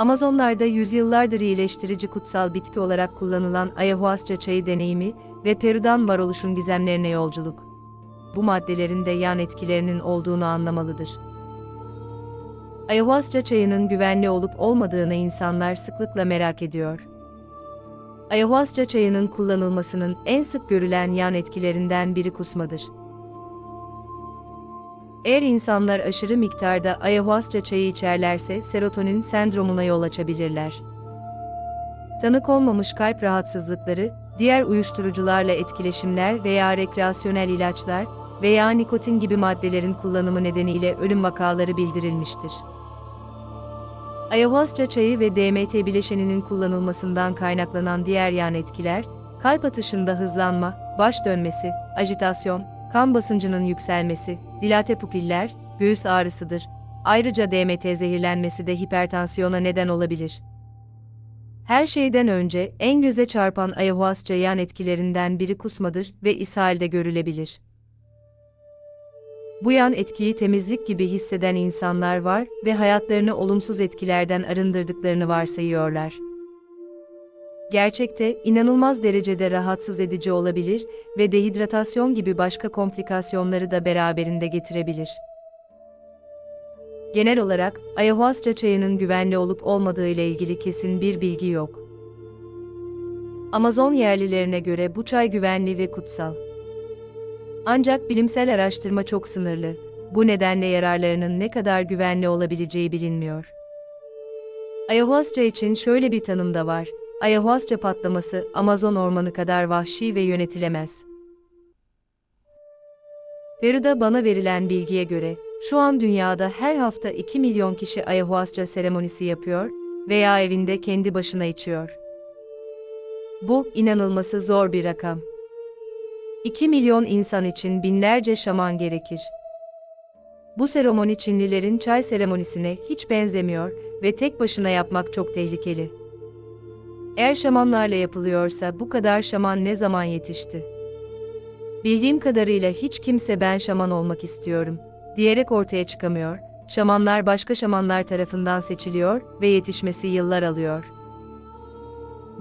Amazonlarda yüzyıllardır iyileştirici kutsal bitki olarak kullanılan ayahuasca çayı deneyimi ve Peru'dan varoluşun gizemlerine yolculuk. Bu maddelerin de yan etkilerinin olduğunu anlamalıdır. Ayahuasca çayının güvenli olup olmadığını insanlar sıklıkla merak ediyor. Ayahuasca çayının kullanılmasının en sık görülen yan etkilerinden biri kusmadır. Eğer insanlar aşırı miktarda ayahuasca çayı içerlerse serotonin sendromuna yol açabilirler. Tanı konmamış kalp rahatsızlıkları, diğer uyuşturucularla etkileşimler veya rekreasyonel ilaçlar veya nikotin gibi maddelerin kullanımı nedeniyle ölüm vakaları bildirilmiştir. Ayahuasca çayı ve DMT bileşeninin kullanılmasından kaynaklanan diğer yan etkiler, kalp atışında hızlanma, baş dönmesi, ajitasyon, kan basıncının yükselmesi, dilate pupiller, göğüs ağrısıdır. Ayrıca DMT zehirlenmesi de hipertansiyona neden olabilir. Her şeyden önce en göze çarpan ayahuasca yan etkilerinden biri kusmadır ve ishalde görülebilir. Bu yan etkiyi temizlik gibi hisseden insanlar var ve hayatlarını olumsuz etkilerden arındırdıklarını varsayıyorlar. Gerçekte inanılmaz derecede rahatsız edici olabilir ve dehidratasyon gibi başka komplikasyonları da beraberinde getirebilir. Genel olarak ayahuasca çayının güvenli olup olmadığı ile ilgili kesin bir bilgi yok. Amazon yerlilerine göre bu çay güvenli ve kutsal. Ancak bilimsel araştırma çok sınırlı. Bu nedenle yararlarının ne kadar güvenli olabileceği bilinmiyor. Ayahuasca için şöyle bir tanım da var. Ayahuasca patlaması Amazon ormanı kadar vahşi ve yönetilemez. Peru'da bana verilen bilgiye göre, şu an dünyada her hafta 2 milyon kişi ayahuasca seremonisi yapıyor veya evinde kendi başına içiyor. Bu, inanılması zor bir rakam. 2 milyon insan için binlerce şaman gerekir. Bu seremoni Çinlilerin çay seremonisine hiç benzemiyor ve tek başına yapmak çok tehlikeli. Eğer şamanlarla yapılıyorsa bu kadar şaman ne zaman yetişti? Bildiğim kadarıyla hiç kimse ben şaman olmak istiyorum diyerek ortaya çıkamıyor. Şamanlar başka şamanlar tarafından seçiliyor ve yetişmesi yıllar alıyor.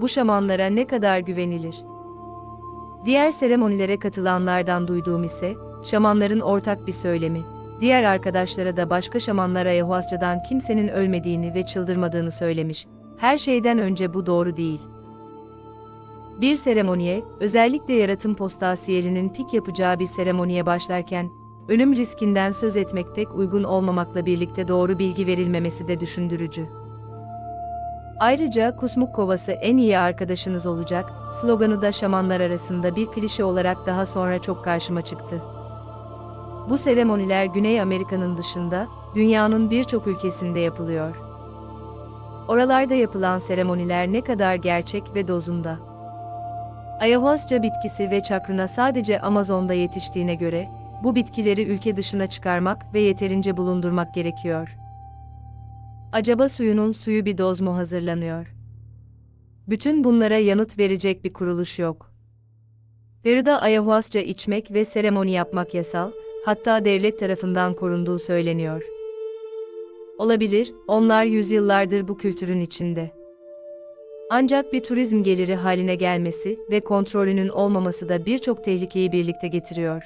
Bu şamanlara ne kadar güvenilir? Diğer seremonilere katılanlardan duyduğum ise, şamanların ortak bir söylemi. Diğer arkadaşlara da başka şamanlar ayahuascadan kimsenin ölmediğini ve çıldırmadığını söylemiş. Her şeyden önce bu doğru değil. Bir seremoniye, özellikle yaratım postasiyelinin pik yapacağı bir seremoniye başlarken, ölüm riskinden söz etmek pek uygun olmamakla birlikte doğru bilgi verilmemesi de düşündürücü. Ayrıca kusmuk kovası en iyi arkadaşınız olacak, sloganı da şamanlar arasında bir klişe olarak daha sonra çok karşıma çıktı. Bu seremoniler Güney Amerika'nın dışında, dünyanın birçok ülkesinde yapılıyor. Oralarda yapılan seremoniler ne kadar gerçek ve dozunda. Ayahuasca bitkisi ve çakrına sadece Amazon'da yetiştiğine göre, bu bitkileri ülke dışına çıkarmak ve yeterince bulundurmak gerekiyor. Acaba suyunun suyu bir doz mu hazırlanıyor? Bütün bunlara yanıt verecek bir kuruluş yok. Peru'da ayahuasca içmek ve seremoni yapmak yasal, hatta devlet tarafından korunduğu söyleniyor. Olabilir, onlar yüzyıllardır bu kültürün içinde. Ancak bir turizm geliri haline gelmesi ve kontrolünün olmaması da birçok tehlikeyi birlikte getiriyor.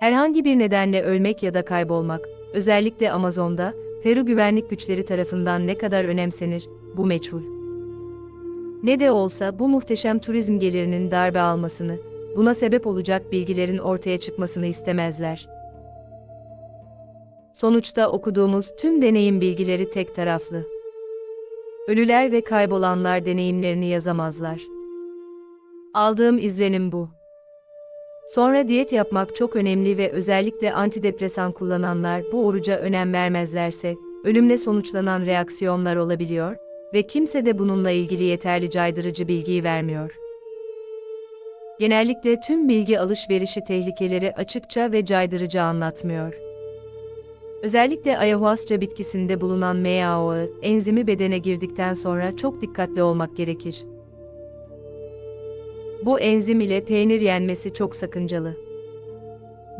Herhangi bir nedenle ölmek ya da kaybolmak, özellikle Amazon'da, Peru güvenlik güçleri tarafından ne kadar önemsenir, bu meçhul. Ne de olsa bu muhteşem turizm gelirinin darbe almasını, buna sebep olacak bilgilerin ortaya çıkmasını istemezler. Sonuçta okuduğumuz tüm deneyim bilgileri tek taraflı. Ölüler ve kaybolanlar deneyimlerini yazamazlar. Aldığım izlenim bu. Sonra diyet yapmak çok önemli ve özellikle antidepresan kullananlar bu oruca önem vermezlerse, ölümle sonuçlanan reaksiyonlar olabiliyor ve kimse de bununla ilgili yeterli caydırıcı bilgiyi vermiyor. Genellikle tüm bilgi alışverişi tehlikeleri açıkça ve caydırıcı anlatmıyor. Özellikle ayahuasca bitkisinde bulunan MAO enzimi bedene girdikten sonra çok dikkatli olmak gerekir. Bu enzim ile peynir yenmesi çok sakıncalı.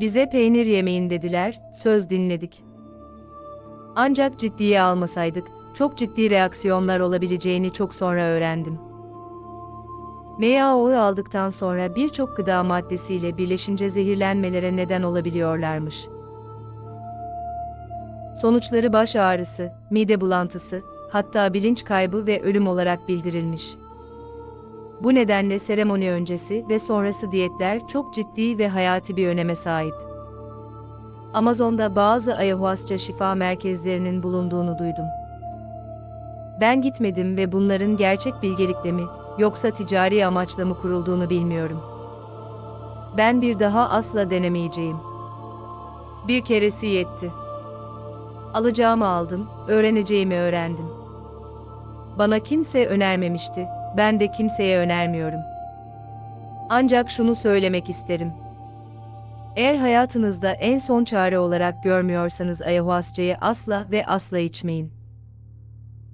Bize peynir yemeyin dediler, söz dinledik. Ancak ciddiye almasaydık, çok ciddi reaksiyonlar olabileceğini çok sonra öğrendim. MAO'yu aldıktan sonra birçok gıda maddesiyle birleşince zehirlenmelere neden olabiliyorlarmış. Sonuçları baş ağrısı, mide bulantısı, hatta bilinç kaybı ve ölüm olarak bildirilmiş. Bu nedenle seremoni öncesi ve sonrası diyetler çok ciddi ve hayati bir öneme sahip. Amazon'da bazı ayahuasca şifa merkezlerinin bulunduğunu duydum. Ben gitmedim ve bunların gerçek bilgelikle mi, yoksa ticari amaçla mı kurulduğunu bilmiyorum. Ben bir daha asla denemeyeceğim. Bir keresi yetti. Alacağımı aldım, öğreneceğimi öğrendim. Bana kimse önermemişti, ben de kimseye önermiyorum. Ancak şunu söylemek isterim. Eğer hayatınızda en son çare olarak görmüyorsanız ayahuascayı asla ve asla içmeyin.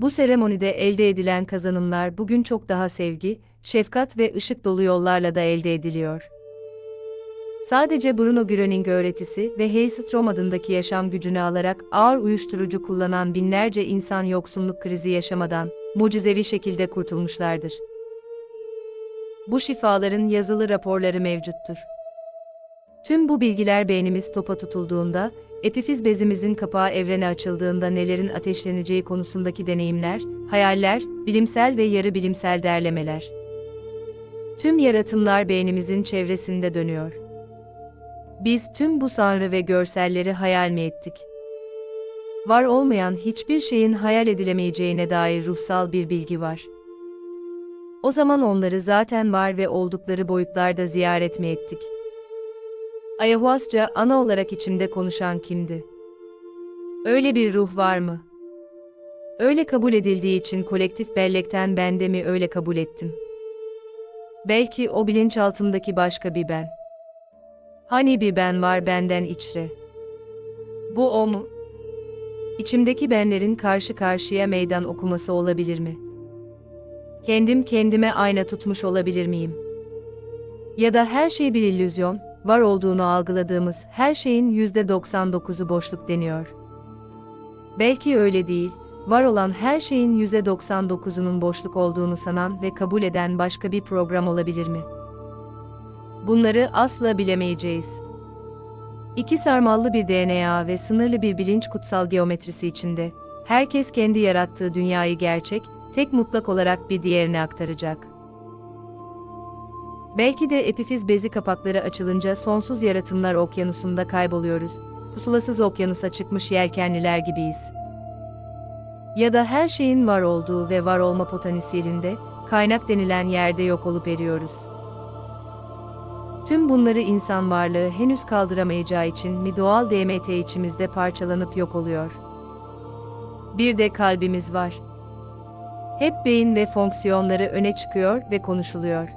Bu seremonide elde edilen kazanımlar bugün çok daha sevgi, şefkat ve ışık dolu yollarla da elde ediliyor. Sadece Bruno Gröning öğretisi ve Heystrom adındaki yaşam gücünü alarak ağır uyuşturucu kullanan binlerce insan yoksunluk krizi yaşamadan, mucizevi şekilde kurtulmuşlardır. Bu şifaların yazılı raporları mevcuttur. Tüm bu bilgiler beynimiz topa tutulduğunda, epifiz bezimizin kapağı evrene açıldığında nelerin ateşleneceği konusundaki deneyimler, hayaller, bilimsel ve yarı bilimsel derlemeler. Tüm yaratımlar beynimizin çevresinde dönüyor. Biz tüm bu sanrı ve görselleri hayal mi ettik? Var olmayan hiçbir şeyin hayal edilemeyeceğine dair ruhsal bir bilgi var. O zaman onları zaten var ve oldukları boyutlarda ziyaret mi ettik? Ayahuasca ana olarak içimde konuşan kimdi? Öyle bir ruh var mı? Öyle kabul edildiği için kolektif bellekten ben de mi öyle kabul ettim? Belki o bilinçaltımdaki başka bir ben. Hani bir ben var benden içre. Bu o mu? İçimdeki benlerin karşı karşıya meydan okuması olabilir mi? Kendim kendime ayna tutmuş olabilir miyim? Ya da her şey bir illüzyon, var olduğunu algıladığımız her şeyin %99'u boşluk deniyor. Belki öyle değil, var olan her şeyin %99'unun boşluk olduğunu sanan ve kabul eden başka bir program olabilir mi? Bunları asla bilemeyeceğiz. İki sarmallı bir DNA ve sınırlı bir bilinç kutsal geometrisi içinde, herkes kendi yarattığı dünyayı gerçek, tek mutlak olarak bir diğerine aktaracak. Belki de epifiz bezi kapakları açılınca sonsuz yaratımlar okyanusunda kayboluyoruz, pusulasız okyanusa çıkmış yelkenliler gibiyiz. Ya da her şeyin var olduğu ve var olma potansiyelinde, kaynak denilen yerde yok olup eriyoruz. Tüm bunları insan varlığı henüz kaldıramayacağı için mi doğal DMT içimizde parçalanıp yok oluyor. Bir de kalbimiz var. Hep beyin ve fonksiyonları öne çıkıyor ve konuşuluyor.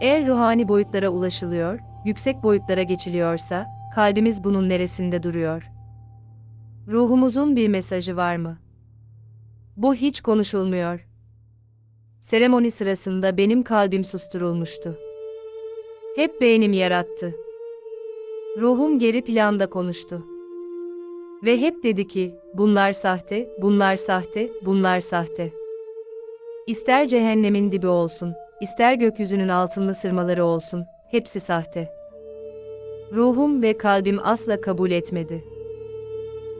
Eğer ruhani boyutlara ulaşılıyor, yüksek boyutlara geçiliyorsa, kalbimiz bunun neresinde duruyor? Ruhumuzun bir mesajı var mı? Bu hiç konuşulmuyor. Seremoni sırasında benim kalbim susturulmuştu. Hep beynim yarattı. Ruhum geri planda konuştu. Ve hep dedi ki, bunlar sahte, bunlar sahte, bunlar sahte. İster cehennemin dibi olsun, ister gökyüzünün altınlı sırmaları olsun, hepsi sahte. Ruhum ve kalbim asla kabul etmedi.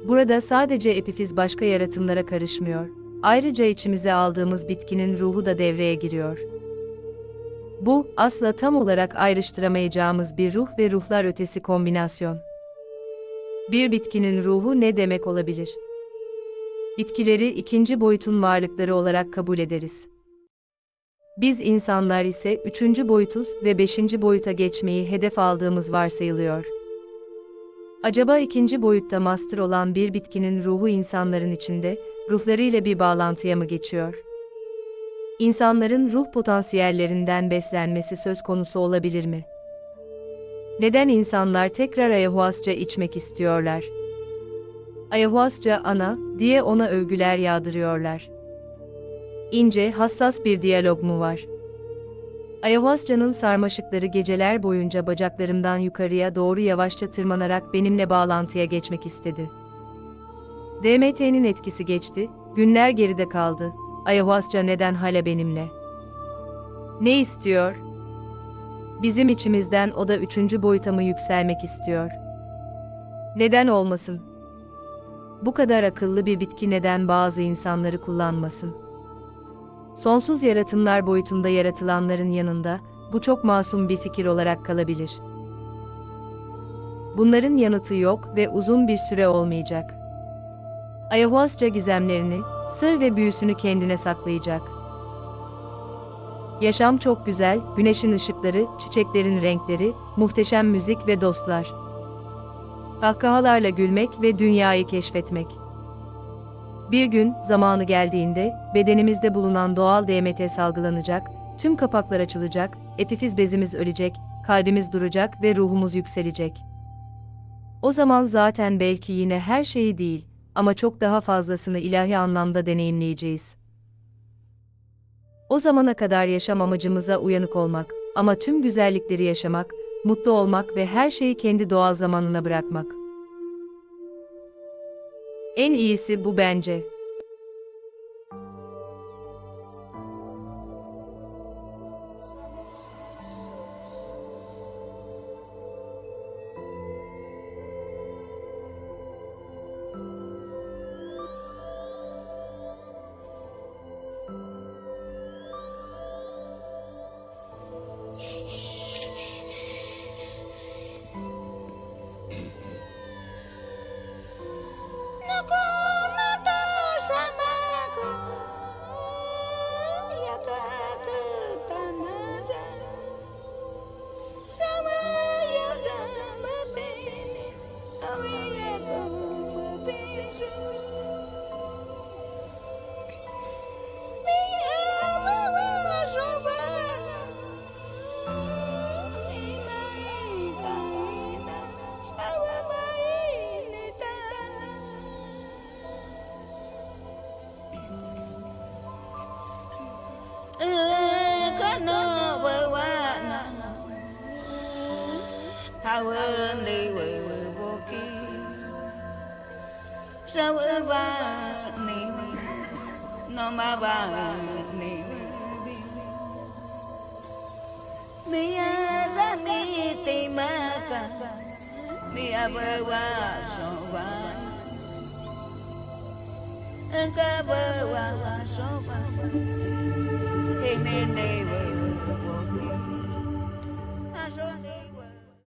Burada sadece epifiz başka yaratımlara karışmıyor. Ayrıca içimize aldığımız bitkinin ruhu da devreye giriyor. Bu, asla tam olarak ayrıştıramayacağımız bir ruh ve ruhlar ötesi kombinasyon. Bir bitkinin ruhu ne demek olabilir? Bitkileri ikinci boyutun varlıkları olarak kabul ederiz. Biz insanlar ise üçüncü boyutuz ve beşinci boyuta geçmeyi hedef aldığımız varsayılıyor. Acaba ikinci boyutta master olan bir bitkinin ruhu insanların içinde, ruhlarıyla bir bağlantıya mı geçiyor? İnsanların ruh potansiyellerinden beslenmesi söz konusu olabilir mi? Neden insanlar tekrar ayahuasca içmek istiyorlar? Ayahuasca ana diye ona övgüler yağdırıyorlar. İnce, hassas bir diyalog mu var? Ayahuasca'nın sarmaşıkları geceler boyunca bacaklarımdan yukarıya doğru yavaşça tırmanarak benimle bağlantıya geçmek istedi. DMT'nin etkisi geçti, Günler geride kaldı. Ayahuasca neden hala benimle? Ne istiyor? Bizim içimizden o da üçüncü boyuta mı yükselmek istiyor? Neden olmasın? Bu kadar akıllı bir bitki neden bazı insanları kullanmasın? Sonsuz yaratımlar boyutunda yaratılanların yanında, bu çok masum bir fikir olarak kalabilir. Bunların yanıtı yok ve uzun bir süre olmayacak. Ayahuasca gizemlerini, sır ve büyüsünü kendine saklayacak. Yaşam çok güzel, güneşin ışıkları, çiçeklerin renkleri, muhteşem müzik ve dostlar. Kahkahalarla gülmek ve dünyayı keşfetmek. Bir gün, zamanı geldiğinde, bedenimizde bulunan doğal DMT salgılanacak, tüm kapaklar açılacak, epifiz bezimiz ölecek, kalbimiz duracak ve ruhumuz yükselecek. O zaman zaten belki yine her şeyi değil, ama çok daha fazlasını ilahi anlamda deneyimleyeceğiz. O zamana kadar yaşam amacımıza uyanık olmak, ama tüm güzellikleri yaşamak, mutlu olmak ve her şeyi kendi doğal zamanına bırakmak. En iyisi bu bence. Savani, Namavani, Mia Rami Timaka, Mia Bawa Sova, Anka Bawa Sova, Hey, Mene Bawa Sova.